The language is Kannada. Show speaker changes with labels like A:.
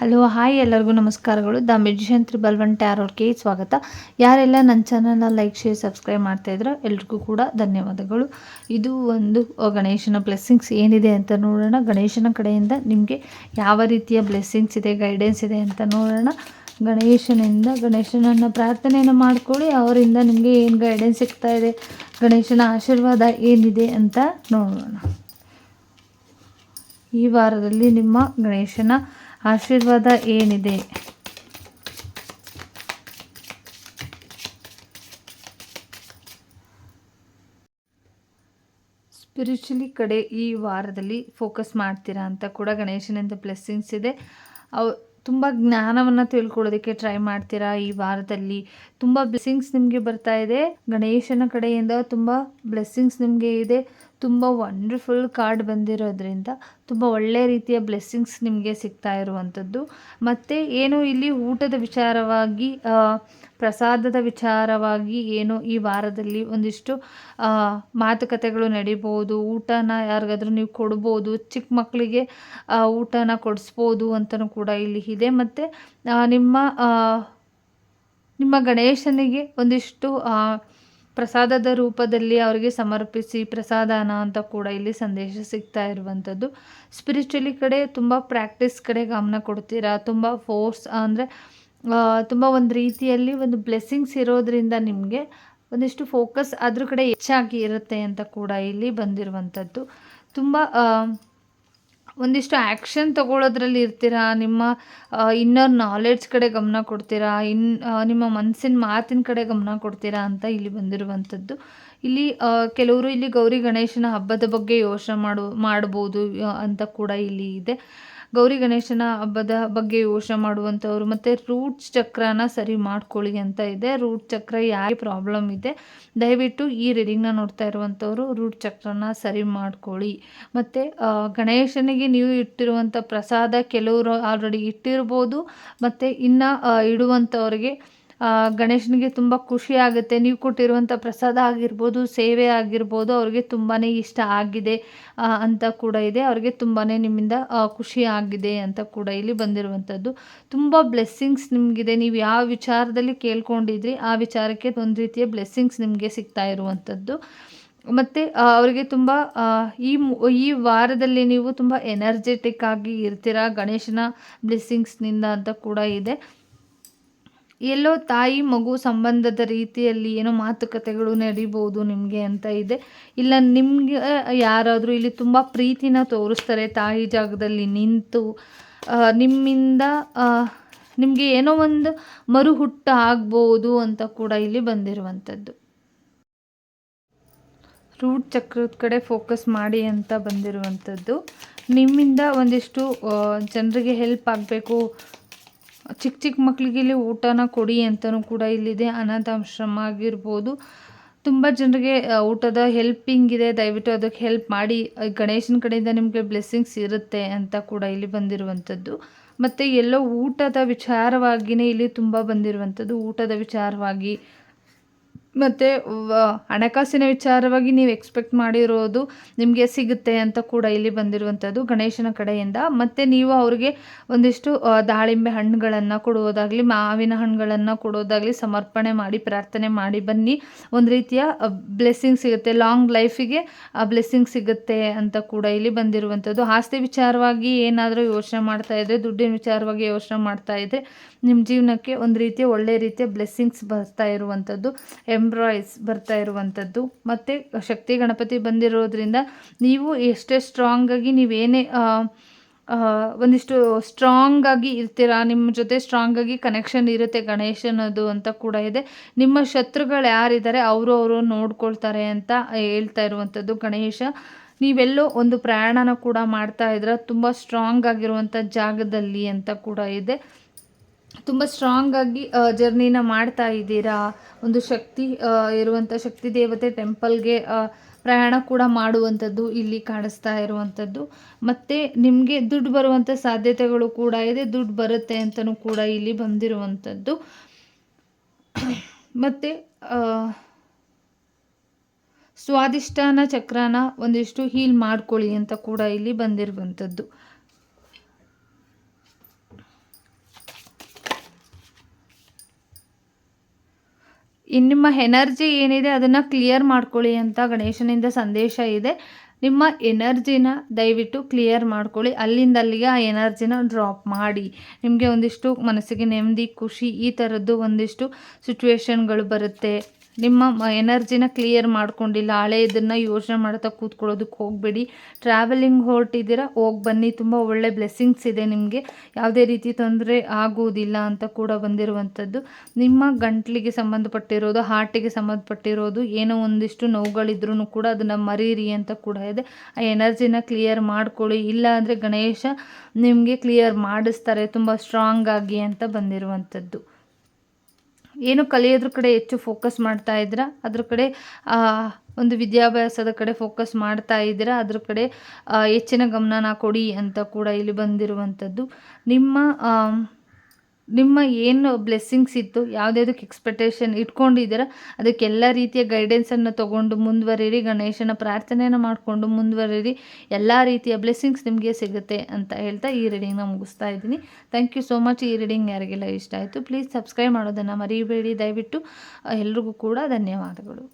A: ಹಲೋ, ಹಾಯ್ ಎಲ್ಲರಿಗೂ ನಮಸ್ಕಾರಗಳು. ದ ಮೆಜಿಷಿಯನ್ ತ್ರಿಬಲ್ ಒನ್ ಅವ್ರಿಗೆ ಸ್ವಾಗತ. ಯಾರೆಲ್ಲ ನನ್ನ ಚಾನಲ್ನ ಲೈಕ್, ಶೇರ್, ಸಬ್ಸ್ಕ್ರೈಬ್ ಮಾಡ್ತಾ ಇದ್ರೋ ಎಲ್ರಿಗೂ ಕೂಡ ಧನ್ಯವಾದಗಳು. ಇದು ಒಂದು ಗಣೇಶನ ಬ್ಲೆಸ್ಸಿಂಗ್ಸ್ ಏನಿದೆ ಅಂತ ನೋಡೋಣ. ಗಣೇಶನ ಕಡೆಯಿಂದ ನಿಮಗೆ ಯಾವ ರೀತಿಯ ಬ್ಲೆಸ್ಸಿಂಗ್ಸ್ ಇದೆ, ಗೈಡೆನ್ಸ್ ಇದೆ ಅಂತ ನೋಡೋಣ. ಗಣೇಶನಿಂದ, ಗಣೇಶನನ್ನು ಪ್ರಾರ್ಥನೆಯನ್ನು ಮಾಡ್ಕೊಳ್ಳಿ. ಅವರಿಂದ ನಿಮಗೆ ಏನು ಗೈಡೆನ್ಸ್ ಸಿಗ್ತಾ ಇದೆ, ಗಣೇಶನ ಆಶೀರ್ವಾದ ಏನಿದೆ ಅಂತ ನೋಡೋಣ. ಈ ವಾರದಲ್ಲಿ ನಿಮ್ಮ ಗಣೇಶನ ಆಶೀರ್ವಾದ ಏನಿದೆ? ಸ್ಪಿರಿಚುಲಿ ಕಡೆ ಈ ವಾರದಲ್ಲಿ ಫೋಕಸ್ ಮಾಡ್ತೀರಾ ಅಂತ ಕೂಡ ಗಣೇಶನಿಂದ ಬ್ಲೆಸ್ಸಿಂಗ್ಸ್ ಇದೆ. ಅವು ತುಂಬ ಜ್ಞಾನವನ್ನು ತಿಳ್ಕೊಳ್ಳೋದಕ್ಕೆ ಟ್ರೈ ಮಾಡ್ತೀರಾ ಈ ವಾರದಲ್ಲಿ? ತುಂಬ ಬ್ಲೆಸ್ಸಿಂಗ್ಸ್ ನಿಮಗೆ ಬರ್ತಾ ಇದೆ. ಗಣೇಶನ ಕಡೆಯಿಂದ ತುಂಬ ಬ್ಲೆಸ್ಸಿಂಗ್ಸ್ ನಿಮಗೆ ಇದೆ. ತುಂಬ ವಂಡರ್ಫುಲ್ ಕಾರ್ಡ್ ಬಂದಿರೋದ್ರಿಂದ ತುಂಬ ಒಳ್ಳೆಯ ರೀತಿಯ ಬ್ಲೆಸ್ಸಿಂಗ್ಸ್ ನಿಮಗೆ ಸಿಗ್ತಾ ಇರುವಂಥದ್ದು. ಮತ್ತು ಏನು ಇಲ್ಲಿ ಊಟದ ವಿಚಾರವಾಗಿ ಪ್ರಸಾದದ ವಿಚಾರವಾಗಿ ಏನು ಈ ವಾರದಲ್ಲಿ ಒಂದಿಷ್ಟು ಮಾತುಕತೆಗಳು ನಡಿಬೋದು ಊಟನ ಯಾರಿಗಾದ್ರೂ ನೀವು ಕೊಡ್ಬೋದು, ಚಿಕ್ಕ ಮಕ್ಕಳಿಗೆ ಊಟನ ಕೊಡಿಸ್ಬೋದು ಅಂತಲೂ ಕೂಡ ಇಲ್ಲಿ ಇದೆ. ಮತ್ತು ನಿಮ್ಮ ನಿಮ್ಮ ಗಣೇಶನಿಗೆ ಒಂದಿಷ್ಟು ಪ್ರಸಾದದ ರೂಪದಲ್ಲಿ ಅವರಿಗೆ ಸಮರ್ಪಿಸಿ ಪ್ರಸಾದನ ಅಂತ ಕೂಡ ಇಲ್ಲಿ ಸಂದೇಶ ಸಿಗ್ತಾ ಇರುವಂಥದ್ದು. ಸ್ಪಿರಿಚುಲಿ ಕಡೆ ತುಂಬ ಪ್ರಾಕ್ಟೀಸ್ ಕಡೆ ಗಮನ ಕೊಡ್ತೀರಾ? ತುಂಬ ಫೋರ್ಸ್ ಅಂದರೆ ತುಂಬ ಒಂದು ರೀತಿಯಲ್ಲಿ ಒಂದು ಬ್ಲೆಸ್ಸಿಂಗ್ಸ್ ಇರೋದ್ರಿಂದ ನಿಮಗೆ ಒಂದಿಷ್ಟು ಫೋಕಸ್ ಅದ್ರ ಕಡೆ ಹೆಚ್ಚಾಗಿ ಇರುತ್ತೆ ಅಂತ ಕೂಡ ಇಲ್ಲಿ ಬಂದಿರುವಂಥದ್ದು. ತುಂಬ ಒಂದಿಷ್ಟು ಆ್ಯಕ್ಷನ್ ತಗೊಳ್ಳೋದ್ರಲ್ಲಿ ಇರ್ತೀರಾ? ನಿಮ್ಮ ಇನ್ನರ್ ನಾಲೆಡ್ಜ್ ಕಡೆ ಗಮನ ಕೊಡ್ತೀರಾ? ಇನ್ ನಿಮ್ಮ ಮನಸ್ಸಿನ ಮಾತಿನ ಕಡೆ ಗಮನ ಕೊಡ್ತೀರಾ ಅಂತ ಇಲ್ಲಿ ಬಂದಿರುವಂಥದ್ದು. ಇಲ್ಲಿ ಕೆಲವರು ಇಲ್ಲಿ ಗೌರಿ ಗಣೇಶನ ಹಬ್ಬದ ಬಗ್ಗೆ ಯೋಚನೆ ಮಾಡು, ಮಾಡ್ಬೋದು ಅಂತ ಕೂಡ ಇಲ್ಲಿ ಇದೆ. ಗೌರಿ ಗಣೇಶನ ಹಬ್ಬದ ಬಗ್ಗೆ ಯೋಚನೆ ಮಾಡುವಂಥವ್ರು, ಮತ್ತು ರೂಟ್ ಚಕ್ರನ ಸರಿ ಮಾಡ್ಕೊಳ್ಳಿ ಅಂತ ಇದೆ. ರೂಟ್ ಚಕ್ರ ಯಾಕೆ ಪ್ರಾಬ್ಲಮ್ ಇದೆ? ದಯವಿಟ್ಟು ಈ ರೀಡಿಂಗ್ನ ನೋಡ್ತಾ ಇರುವಂಥವ್ರು ರೂಟ್ ಚಕ್ರನ ಸರಿ ಮಾಡ್ಕೊಳ್ಳಿ. ಮತ್ತು ಗಣೇಶನಿಗೆ ನೀವು ಇಟ್ಟಿರುವಂಥ ಪ್ರಸಾದ ಕೆಲವರು ಆಲ್ರೆಡಿ ಇಟ್ಟಿರ್ಬೋದು. ಮತ್ತು ಇನ್ನು ಇಡುವಂಥವ್ರಿಗೆ ಗಣೇಶನಿಗೆ ತುಂಬ ಖುಷಿ ಆಗುತ್ತೆ. ನೀವು ಕೊಟ್ಟಿರುವಂಥ ಪ್ರಸಾದ ಆಗಿರ್ಬೋದು, ಸೇವೆ ಆಗಿರ್ಬೋದು ಅವ್ರಿಗೆ ತುಂಬಾ ಇಷ್ಟ ಆಗಿದೆ ಅಂತ ಕೂಡ ಇದೆ. ಅವ್ರಿಗೆ ತುಂಬಾ ನಿಮ್ಮಿಂದ ಖುಷಿ ಆಗಿದೆ ಅಂತ ಕೂಡ ಇಲ್ಲಿ ಬಂದಿರುವಂಥದ್ದು ತುಂಬ ಬ್ಲೆಸ್ಸಿಂಗ್ಸ್ ನಿಮಗಿದೆ. ನೀವು ಯಾವ ವಿಚಾರದಲ್ಲಿ ಕೇಳ್ಕೊಂಡಿದ್ರಿ, ಆ ವಿಚಾರಕ್ಕೆ ಒಂದು ರೀತಿಯ ಬ್ಲೆಸ್ಸಿಂಗ್ಸ್ ನಿಮಗೆ ಸಿಗ್ತಾ ಇರುವಂಥದ್ದು ಮತ್ತು ಅವರಿಗೆ ತುಂಬ ಈ ಈ ವಾರದಲ್ಲಿ ನೀವು ತುಂಬ ಎನರ್ಜೆಟಿಕ್ ಆಗಿ ಇರ್ತೀರಾ, ಗಣೇಶನ ಬ್ಲೆಸ್ಸಿಂಗ್ಸ್ನಿಂದ ಅಂತ ಕೂಡ ಇದೆ. ಎಲ್ಲೋ ತಾಯಿ ಮಗು ಸಂಬಂಧದ ರೀತಿಯಲ್ಲಿ ಏನೋ ಮಾತುಕತೆಗಳು ನಡೀಬೋದು ನಿಮಗೆ ಅಂತ ಇದೆ. ಇಲ್ಲ, ನಿಮಗೆ ಯಾರಾದರೂ ಇಲ್ಲಿ ತುಂಬ ಪ್ರೀತಿನ ತೋರಿಸ್ತಾರೆ ತಾಯಿ ಜಾಗದಲ್ಲಿ ನಿಂತು ನಿಮ್ಮಿಂದ ನಿಮಗೆ ಏನೋ ಒಂದು ಮರು ಹುಟ್ಟು ಆಗ್ಬೋದು ಅಂತ ಕೂಡ ಇಲ್ಲಿ ಬಂದಿರುವಂಥದ್ದು. ರೂಟ್ ಚಕ್ರದ ಕಡೆ ಫೋಕಸ್ ಮಾಡಿ ಅಂತ ಬಂದಿರುವಂಥದ್ದು. ನಿಮ್ಮಿಂದ ಒಂದಿಷ್ಟು ಜನರಿಗೆ ಹೆಲ್ಪ್ ಆಗಬೇಕು ಚಿಕ್ಕ ಚಿಕ್ಕ ಮಕ್ಕಳಿಗೆ ಇಲ್ಲಿ ಊಟನ ಕೊಡಿ ಅಂತಲೂ ಕೂಡ ಇಲ್ಲಿದೆ. ಅನಾಥಾಶ್ರಮ ಆಗಿರ್ಬೋದು ತುಂಬ ಜನರಿಗೆ ಊಟದ ಹೆಲ್ಪಿಂಗ್ ಇದೆ. ದಯವಿಟ್ಟು ಅದಕ್ಕೆ ಹೆಲ್ಪ್ ಮಾಡಿ. ಗಣೇಶನ ಕಡೆಯಿಂದ ನಿಮಗೆ ಬ್ಲೆಸ್ಸಿಂಗ್ಸ್ ಇರುತ್ತೆ ಅಂತ ಕೂಡ ಇಲ್ಲಿ ಬಂದಿರುವಂಥದ್ದು. ಮತ್ತು ಎಲ್ಲೋ ಊಟದ ವಿಚಾರವಾಗಿಯೇ ಇಲ್ಲಿ ತುಂಬ ಬಂದಿರುವಂಥದ್ದು. ಊಟದ ವಿಚಾರವಾಗಿ ಮತ್ತು ಹಣಕಾಸಿನ ವಿಚಾರವಾಗಿ ನೀವು ಎಕ್ಸ್ಪೆಕ್ಟ್ ಮಾಡಿರೋದು ನಿಮಗೆ ಸಿಗುತ್ತೆ ಅಂತ ಕೂಡ ಇಲ್ಲಿ ಬಂದಿರುವಂಥದ್ದು ಗಣೇಶನ ಕಡೆಯಿಂದ. ಮತ್ತು ನೀವು ಅವರಿಗೆ ಒಂದಿಷ್ಟು ದಾಳಿಂಬೆ ಹಣ್ಣುಗಳನ್ನು ಕೊಡುವುದಾಗಲಿ, ಮಾವಿನ ಹಣ್ಣುಗಳನ್ನು ಕೊಡೋದಾಗಲಿ ಸಮರ್ಪಣೆ ಮಾಡಿ, ಪ್ರಾರ್ಥನೆ ಮಾಡಿ ಬನ್ನಿ. ಒಂದು ರೀತಿಯ ಬ್ಲೆಸ್ಸಿಂಗ್ ಸಿಗುತ್ತೆ. ಲಾಂಗ್ ಲೈಫಿಗೆ ಆ ಬ್ಲೆಸ್ಸಿಂಗ್ ಸಿಗುತ್ತೆ ಅಂತ ಕೂಡ ಇಲ್ಲಿ ಬಂದಿರುವಂಥದ್ದು ಆಸ್ತಿ ವಿಚಾರವಾಗಿ ಏನಾದರೂ ಯೋಚನೆ ಮಾಡ್ತಾ ಇದ್ದರೆ ದುಡ್ಡಿನ ವಿಚಾರವಾಗಿ ಯೋಚನೆ ಮಾಡ್ತಾ ಇದ್ದರೆ ನಿಮ್ಮ ಜೀವನಕ್ಕೆ ಒಂದು ರೀತಿಯ ಒಳ್ಳೆ ರೀತಿಯ ಬ್ಲೆಸ್ಸಿಂಗ್ಸ್ ಬರ್ತಾ ಇರುವಂಥದ್ದು ಎಂಬ್ರಾಯ್ಸ್ ಬರ್ತಾ ಇರುವಂಥದ್ದು. ಮತ್ತು ಶಕ್ತಿ ಗಣಪತಿ ಬಂದಿರೋದ್ರಿಂದ ನೀವು ಎಷ್ಟೇ ಸ್ಟ್ರಾಂಗಾಗಿ ನೀವೇನೇ ಒಂದಿಷ್ಟು ಸ್ಟ್ರಾಂಗ್ ಆಗಿ ಇರ್ತೀರಾ ನಿಮ್ಮ ಜೊತೆ ಸ್ಟ್ರಾಂಗ್ ಆಗಿ ಕನೆಕ್ಷನ್ ಇರುತ್ತೆ ಗಣೇಶನದು ಅಂತ ಕೂಡ ಇದೆ. ನಿಮ್ಮ ಶತ್ರುಗಳು ಯಾರಿದ್ದಾರೆ ಅವರು ಅವರು ನೋಡ್ಕೊಳ್ತಾರೆ ಅಂತ ಹೇಳ್ತಾ ಇರುವಂಥದ್ದು ಗಣೇಶ. ನೀವೆಲ್ಲೋ ಒಂದು ಪ್ರಯಾಣನ ಕೂಡ ಮಾಡ್ತಾ ಇದ್ರೆ, ತುಂಬ ಸ್ಟ್ರಾಂಗ್ ಆಗಿರುವಂಥ ಜಾಗದಲ್ಲಿ ಅಂತ ಕೂಡ ಇದೆ. ತುಂಬ ಸ್ಟ್ರಾಂಗ್ ಆಗಿ ಜರ್ನಿನ ಮಾಡ್ತಾ ಇದ್ದೀರಾ? ಒಂದು ಶಕ್ತಿ ಇರುವಂಥ ಶಕ್ತಿ ದೇವತೆ ಟೆಂಪಲ್ಗೆ ಪ್ರಯಾಣ ಕೂಡ ಮಾಡುವಂಥದ್ದು ಇಲ್ಲಿ ಕಾಣಿಸ್ತಾ ಇರುವಂಥದ್ದು. ಮತ್ತು ನಿಮಗೆ ದುಡ್ಡು ಬರುವಂಥ ಸಾಧ್ಯತೆಗಳು ಕೂಡ ಇದೆ, ದುಡ್ಡು ಬರುತ್ತೆ ಅಂತಲೂ ಕೂಡ ಇಲ್ಲಿ ಬಂದಿರುವಂಥದ್ದು. ಮತ್ತು ಸ್ವಾದಿಷ್ಟಾನ ಚಕ್ರನ ಒಂದಿಷ್ಟು ಹೀಲ್ ಮಾಡ್ಕೊಳ್ಳಿ ಅಂತ ಕೂಡ ಇಲ್ಲಿ ಬಂದಿರುವಂಥದ್ದು. ನಿಮ್ಮ ಎನರ್ಜಿ ಏನಿದೆ ಅದನ್ನು ಕ್ಲಿಯರ್ ಮಾಡ್ಕೊಳ್ಳಿ ಅಂತ ಗಣೇಶನಿಂದ ಸಂದೇಶ ಇದೆ. ನಿಮ್ಮ ಎನರ್ಜಿನ ದಯವಿಟ್ಟು ಕ್ಲಿಯರ್ ಮಾಡ್ಕೊಳ್ಳಿ. ಅಲ್ಲಿಂದ ಅಲ್ಲಿಗೆ ಆ ಎನರ್ಜಿನ ಡ್ರಾಪ್ ಮಾಡಿ. ನಿಮಗೆ ಒಂದಿಷ್ಟು ಮನಸ್ಸಿಗೆ ನೆಮ್ಮದಿ, ಖುಷಿ ಈ ಥರದ್ದು ಒಂದಿಷ್ಟು ಸಿಚುವೇಶನ್ಗಳು ಬರುತ್ತೆ. ನಿಮ್ಮ ಎನರ್ಜಿನ ಕ್ಲಿಯರ್ ಮಾಡ್ಕೊಂಡಿಲ್ಲ. ಹಳೆಯದನ್ನು ಯೋಚನೆ ಮಾಡ್ತಾ ಕೂತ್ಕೊಳ್ಳೋದಕ್ಕೆ ಹೋಗಬೇಡಿ. ಟ್ರಾವೆಲಿಂಗ್ ಹೊರಟಿದ್ದೀರಾ ಹೋಗಿ ಬನ್ನಿ. ತುಂಬ ಒಳ್ಳೆ ಬ್ಲೆಸ್ಸಿಂಗ್ಸ್ ಇದೆ ನಿಮಗೆ. ಯಾವುದೇ ರೀತಿ ತೊಂದರೆ ಆಗುವುದಿಲ್ಲ ಅಂತ ಕೂಡ ಬಂದಿರುವಂಥದ್ದು. ನಿಮ್ಮ ಗಂಟ್ಲಿಗೆ ಸಂಬಂಧಪಟ್ಟಿರೋದು ಹಾರ್ಟಿಗೆ ಸಂಬಂಧಪಟ್ಟಿರೋದು, ಏನೋ ಒಂದಿಷ್ಟು ನೋವುಗಳಿದ್ರೂ ಕೂಡ ಅದನ್ನು ಮರೀರಿ ಅಂತ ಕೂಡ ಇದೆ. ಆ ಎನರ್ಜಿನ ಕ್ಲಿಯರ್ ಮಾಡ್ಕೊಳ್ಳಿ. ಇಲ್ಲ ಅಂದರೆ ಗಣೇಶ ನಿಮಗೆ ಕ್ಲಿಯರ್ ಮಾಡಿಸ್ತಾರೆ. ತುಂಬ ಸ್ಟ್ರಾಂಗ್ ಆಗಿ ಅಂತ ಬಂದಿರುವಂಥದ್ದು. ಏನು ಕಲಿಯೋದ್ರ ಕಡೆ ಹೆಚ್ಚು ಫೋಕಸ್ ಮಾಡ್ತಾ ಇದ್ದೀರಾ? ಅದ್ರ ಕಡೆ ಒಂದು ವಿದ್ಯಾಭ್ಯಾಸದ ಕಡೆ ಫೋಕಸ್ ಮಾಡ್ತಾ ಇದ್ದೀರಾ? ಅದ್ರ ಕಡೆ ಹೆಚ್ಚಿನ ಗಮನನ ಕೊಡಿ ಅಂತ ಕೂಡ ಇಲ್ಲಿ ಬಂದಿರುವಂಥದ್ದು. ನಿಮ್ಮ ನಿಮ್ಮ ಏನು ಬ್ಲೆಸ್ಸಿಂಗ್ಸ್ ಇತ್ತು ಯಾವುದ್ಯಾವುದಕ್ಕೆ ಎಕ್ಸ್ಪೆಕ್ಟೇಷನ್ ಇಟ್ಕೊಂಡಿದ್ದೀರ, ಅದಕ್ಕೆಲ್ಲ ರೀತಿಯ ಗೈಡೆನ್ಸನ್ನು ತೊಗೊಂಡು ಮುಂದುವರಿರಿ, ಗಣೇಶನ ಪ್ರಾರ್ಥನೆಯನ್ನು ಮಾಡಿಕೊಂಡು ಮುಂದುವರಿರಿ, ಎಲ್ಲ ರೀತಿಯ ಬ್ಲೆಸ್ಸಿಂಗ್ಸ್ ನಿಮಗೆ ಸಿಗುತ್ತೆ ಅಂತ ಹೇಳ್ತಾ ಈ ರೀಡಿಂಗ್ನ ಮುಗಿಸ್ತಾ ಇದ್ದೀನಿ. ಥ್ಯಾಂಕ್ ಯು ಸೋ ಮಚ್ ಈ ರೀಡಿಂಗ್ ಯಾರಿಗೆಲ್ಲ ಇಷ್ಟ ಆಯಿತು ಪ್ಲೀಸ್ ಸಬ್ಸ್ಕ್ರೈಬ್ ಮಾಡೋದನ್ನು ಮರಿಬೇಡಿ. ದಯವಿಟ್ಟು, ಎಲ್ರಿಗೂ ಕೂಡ ಧನ್ಯವಾದಗಳು.